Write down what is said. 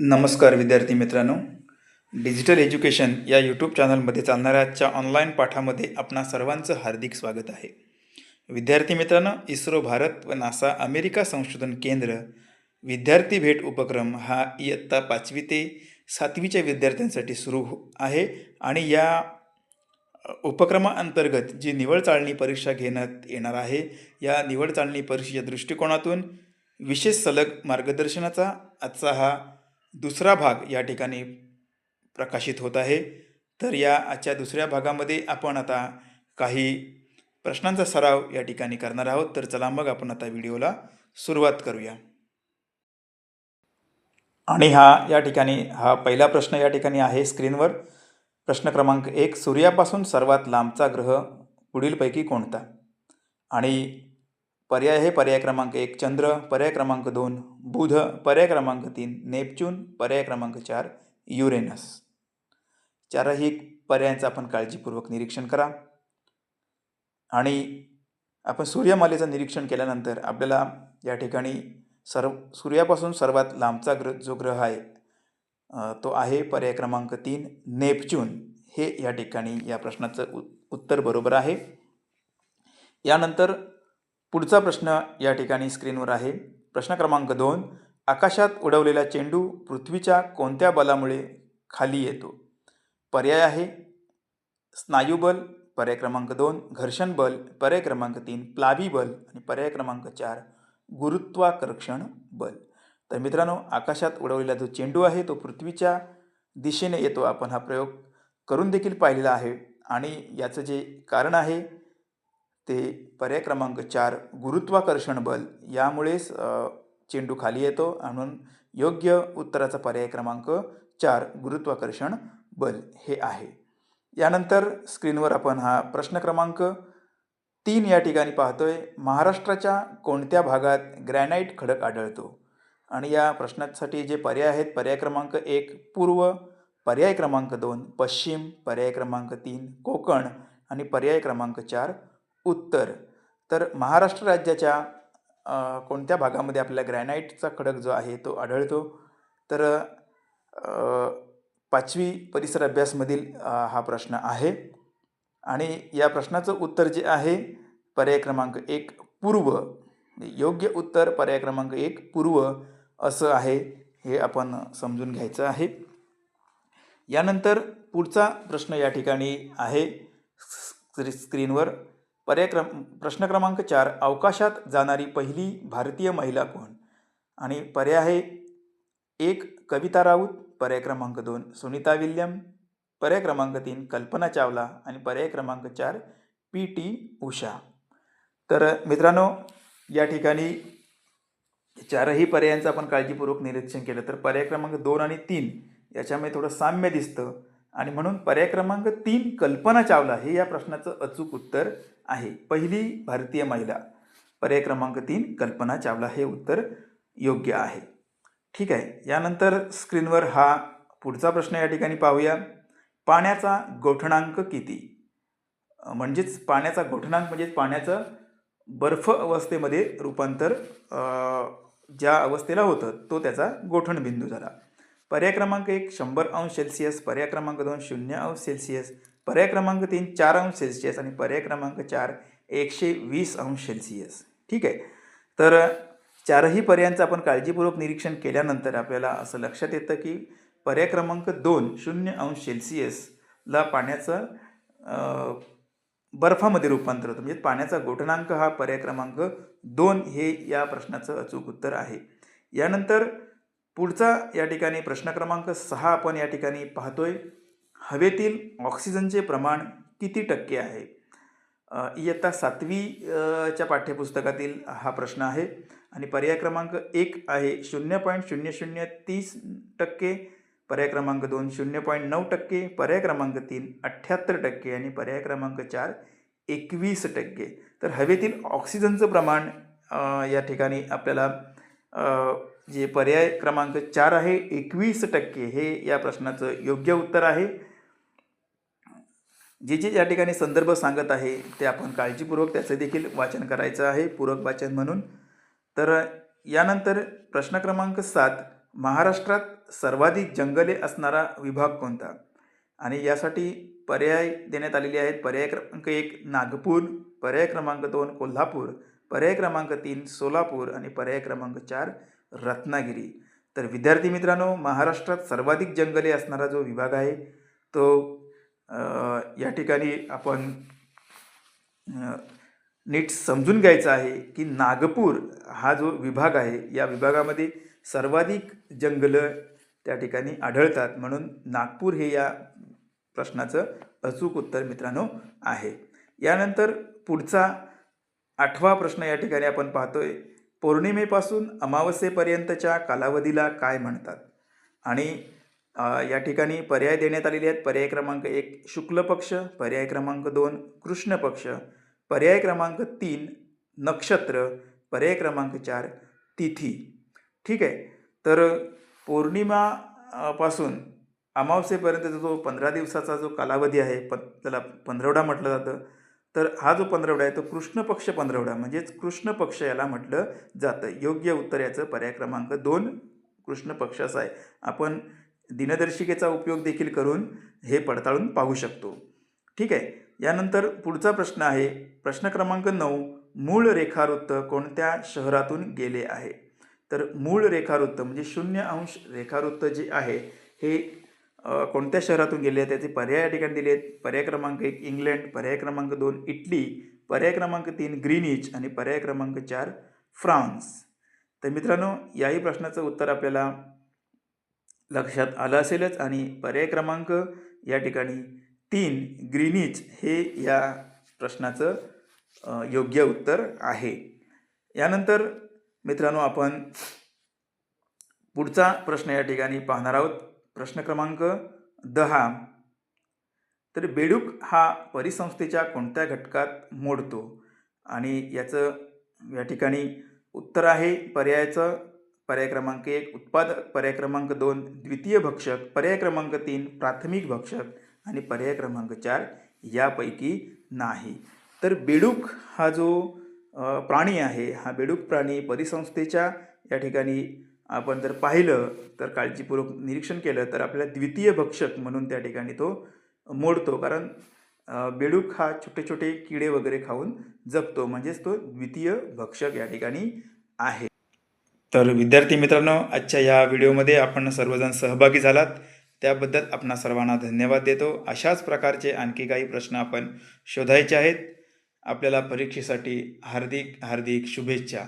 नमस्कार विद्यार्थी मित्रांनो. डिजिटल एज्युकेशन या यूट्यूब चॅनलमध्ये चालणाऱ्या आजच्या ऑनलाईन पाठामध्ये आपणा सर्वांचं हार्दिक स्वागत आहे. विद्यार्थी मित्रांनो इस्रो भारत व नासा अमेरिका संशोधन केंद्र विद्यार्थी भेट उपक्रम हा इयत्ता पाचवी ते सातवीच्या विद्यार्थ्यांसाठी सुरू हो- आहे आणि या उपक्रमाअंतर्गत जी निवड चाळणी परीक्षा घेण्यात येणार आहे या निवड चाळणी परीक्षेच्या दृष्टिकोनातून विशेष सलग मार्गदर्शनाचा आजचा हा दुसरा भाग या ठिकाणी प्रकाशित होत आहे. तर या आजच्या दुसऱ्या भागामध्ये आपण आता काही प्रश्नांचा सराव या ठिकाणी करणार आहोत. तर चला मग आपण आता व्हिडिओला सुरुवात करूया. आणि हा या ठिकाणी हा पहिला प्रश्न या ठिकाणी आहे स्क्रीनवर. प्रश्न क्रमांक एक सूर्यापासून सर्वात लांबचा ग्रह पुढीलपैकी कोणता? आणि पर्याय हे पर्याय क्रमांक एक चंद्र पर्याय क्रमांक दोन बुध पर्याय क्रमांक तीन नेपच्यून पर्याय क्रमांक चार युरेनस. चारही पर्यायांचं आपण काळजीपूर्वक निरीक्षण करा. आणि आपण सूर्यमालेचं निरीक्षण केल्यानंतर आपल्याला या ठिकाणी सर्व सूर्यापासून सर्वात लांबचा ग्रह जो ग्रह आहे तो आहे पर्याय क्रमांक तीन नेपच्यून. हे या ठिकाणी या प्रश्नाचं उ उत्तर बरोबर आहे. यानंतर पुढचा प्रश्न या ठिकाणी स्क्रीनवर आहे. प्रश्न क्रमांक दोन आकाशात उडवलेला चेंडू पृथ्वीच्या कोणत्या बलामुळे खाली येतो? पर्याय आहे. स्नायुबल पर्याय क्रमांक दोन घर्षण बल पर्याय क्रमांक तीन प्लावी बल आणि पर्याय क्रमांक चार गुरुत्वाकर्षण बल. तर मित्रांनो आकाशात उडवलेला जो चेंडू आहे तो पृथ्वीच्या दिशेने येतो. आपण हा प्रयोग करून देखील पाहिलेला आहे. आणि याचं जे कारण आहे ते पर्याय क्रमांक चार गुरुत्वाकर्षण बल. यामुळेच चेंडू खाली येतो. म्हणून योग्य उत्तराचा पर्याय क्रमांक चार गुरुत्वाकर्षण बल हे आहे. यानंतर स्क्रीनवर आपण हा प्रश्न क्रमांक तीन या ठिकाणी पाहतोय. महाराष्ट्राच्या कोणत्या भागात ग्रॅनाईट खडक आढळतो? आणि या प्रश्नासाठी जे पर्याय आहेत पर्याय क्रमांक एक पूर्व पर्याय क्रमांक दोन पश्चिम पर्याय क्रमांक तीन कोकण आणि पर्याय क्रमांक चार उत्तर. तर महाराष्ट्र राज्याच्या कोणत्या भागामध्ये आपल्याला ग्रॅनाईटचा खडक जो आहे तो आढळतो? तर पाचवी परिसर अभ्यासमधील हा प्रश्न आहे. आणि या प्रश्नाचं उत्तर जे आहे पर्याय क्रमांक एक पूर्व. योग्य उत्तर पर्याय क्रमांक एक पूर्व असं आहे हे आपण समजून घ्यायचं आहे. यानंतर पुढचा प्रश्न या ठिकाणी आहे. स्क्रीनवर पर्याय क्रम प्रश्न क्रमांक चार अवकाशात जाणारी पहिली भारतीय महिला कोण? आणि पर्याय आहे एक कविता राऊत पर्याय क्रमांक दोन सुनीता विल्यम पर्याय क्रमांक तीन कल्पना चावला आणि पर्याय क्रमांक चार पी टी उषा. तर मित्रांनो या ठिकाणी चारही पर्यायांचं आपण काळजीपूर्वक निरीक्षण केलं. तर पर्याय क्रमांक दोन आणि तीन याच्यामध्ये थोडं साम्य दिसतं. आणि म्हणून पर्याय क्रमांक तीन कल्पना चावला हे या प्रश्नाचं अचूक उत्तर आहे. पहिली भारतीय महिला. पर्याय क्रमांक तीन कल्पना चावला हे उत्तर योग्य आहे. ठीक आहे. यानंतर स्क्रीनवर हा पुढचा प्रश्न या ठिकाणी पाहूया. पाण्याचा गोठणांक किती? म्हणजेच पाण्याचा गोठणांक म्हणजेच पाण्याचं बर्फ अवस्थेमध्ये रूपांतर ज्या अवस्थेला होतं तो त्याचा गोठण बिंदू झाला. पर्याय क्रमांक एक शंभर अंश सेल्सिअस पर्याय क्रमांक दोन शून्य अंश सेल्सिअस पर्याय क्रमांक तीन चार अंश सेल्सिअस आणि पर्याय क्रमांक चार एकशे वीस अंश सेल्सिअस. ठीक आहे? तर चारही पर्यायांचं आपण काळजीपूर्वक निरीक्षण केल्यानंतर आपल्याला असं लक्षात येतं की पर्याय क्रमांक दोन शून्य अंश सेल्सिअसला पाण्याचं बर्फामध्ये रूपांतर होतं म्हणजे पाण्याचा गोठणांक हा पर्याय क्रमांक दोन हे या प्रश्नाचं अचूक उत्तर आहे. यानंतर पुढचा या ठिकाणी प्रश्न क्रमांक सहा आपण या ठिकाणी पाहतोय. हवेतील ऑक्सिजनचे प्रमाण किती टक्के आहे? इयत्ता सातवी च्या पाठ्यपुस्तकातील हा प्रश्न आहे. आणि पर्याय क्रमांक एक आहे शून्य पॉईंट शून्य शून्य तीस टक्के पर्याय क्रमांक दोन शून्य पॉईंट नऊ टक्के पर्याय क्रमांक तीन अठ्ठ्याहत्तर टक्के आणि पर्याय क्रमांक चार एकवीस टक्के. तर हवेतील ऑक्सिजनचं प्रमाण या ठिकाणी आपल्याला जे पर्याय क्रमांक चार आहे एकवीस टक्के हे या प्रश्नाचं योग्य उत्तर आहे. जे जे या ठिकाणी संदर्भ सांगत आहे ते आपण काळजीपूर्वक त्याचं देखील वाचन करायचं आहे पूरक वाचन म्हणून. तर यानंतर प्रश्न क्रमांक सात महाराष्ट्रात सर्वाधिक जंगले असणारा विभाग कोणता? आणि यासाठी पर्याय देण्यात आलेले आहेत. पर्याय क्रमांक एक नागपूर. पर्याय क्रमांक दोन कोल्हापूर. पर्याय क्रमांक तीन सोलापूर आणि पर्याय क्रमांक चार रत्नागिरी. तर विद्यार्थी मित्रांनो महाराष्ट्रात सर्वाधिक जंगले असणारा जो विभाग आहे तो या ठिकाणी आपण नीट समजून घ्यायचं आहे की नागपूर हा जो विभाग आहे या विभागामध्ये सर्वाधिक जंगलं त्या ठिकाणी आढळतात. म्हणून नागपूर हे या प्रश्नाचं अचूक उत्तर मित्रांनो आहे. यानंतर पुढचा आठवा प्रश्न या ठिकाणी आपण पाहतोय पौर्णिमेपासून अमावस्येपर्यंतच्या कालावधीला काय म्हणतात? आणि या ठिकाणी पर्याय देण्यात आलेले आहेत. पर्याय क्रमांक एक शुक्ल पक्ष. पर्याय क्रमांक दोन कृष्ण पक्ष. पर्याय क्रमांक तीन नक्षत्र. पर्याय क्रमांक चार तिथी. ठीक आहे? तर पौर्णिमा पासून अमावस्येपर्यंतचा जो पंधरा दिवसाचा जो कालावधी आहे प त्याला पंधरवडा म्हटलं जातं. तर हा जो पंधरवडा आहे तो कृष्ण पक्ष पंधरवडा म्हणजेच कृष्ण पक्ष याला म्हटलं जातं. योग्य उत्तर याचं पर्याय क्रमांक दोन कृष्ण पक्ष असा आहे. आपण दिनदर्शिकेचा उपयोग देखील करून हे पडताळून पाहू शकतो. ठीक आहे? यानंतर पुढचा प्रश्न आहे. प्रश्न क्रमांक नऊ मूळ रेखावृत्त कोणत्या शहरातून गेले आहे? तर मूळ रेखावृत्त म्हणजे शून्य अंश रेखावृत्त जे आहे हे कोणत्या शहरातून गेले त्याचे पर्याय या ठिकाणी दिले आहेत पर्याय क्रमांक एक इंग्लंड. पर्याय क्रमांक दोन इटली. पर्याय क्रमांक तीन ग्रीनिच. आणि पर्याय क्रमांक चार फ्रान्स. तर मित्रांनो याही प्रश्नाचं उत्तर आपल्याला लक्षात आलं असेलच. आणि पर्याय क्रमांक या ठिकाणी तीन ग्रीनिच हे या प्रश्नाचं योग्य उत्तर आहे. यानंतर मित्रांनो आपण पुढचा प्रश्न या ठिकाणी पाहणार आहोत. प्रश्न क्रमांक दहा. तर बेडूक हा परिसंस्थेच्या कोणत्या घटकात मोडतो? आणि याचं या ठिकाणी उत्तर आहे पर्यायाचं. पर्याय क्रमांक एक उत्पादक पर्याय क्रमांक दोन द्वितीय भक्षक. पर्याय क्रमांक तीन प्राथमिक भक्षक. आणि पर्याय क्रमांक चार यापैकी नाही. तर बेडूक हा जो प्राणी आहे हा बेडूक प्राणी परिसंस्थेच्या या ठिकाणी आपण जर पाहिलं तर काळजीपूर्वक निरीक्षण केलं तर आपल्याला द्वितीय भक्षक म्हणून त्या ठिकाणी तो मोडतो. कारण बेडूक हा छोटे छोटे किडे वगैरे खाऊन जगतो. म्हणजेच तो द्वितीय भक्षक या ठिकाणी आहे. तर विद्यार्थी मित्रांनो आजच्या या व्हिडिओमध्ये आपण सर्वजण सहभागी झालात. त्याबद्दल आपणा सर्वांना धन्यवाद देतो. अशाच प्रकारचे आणखी काही प्रश्न आपण शोधायचे आहेत. आपल्याला परीक्षेसाठी हार्दिक हार्दिक शुभेच्छा.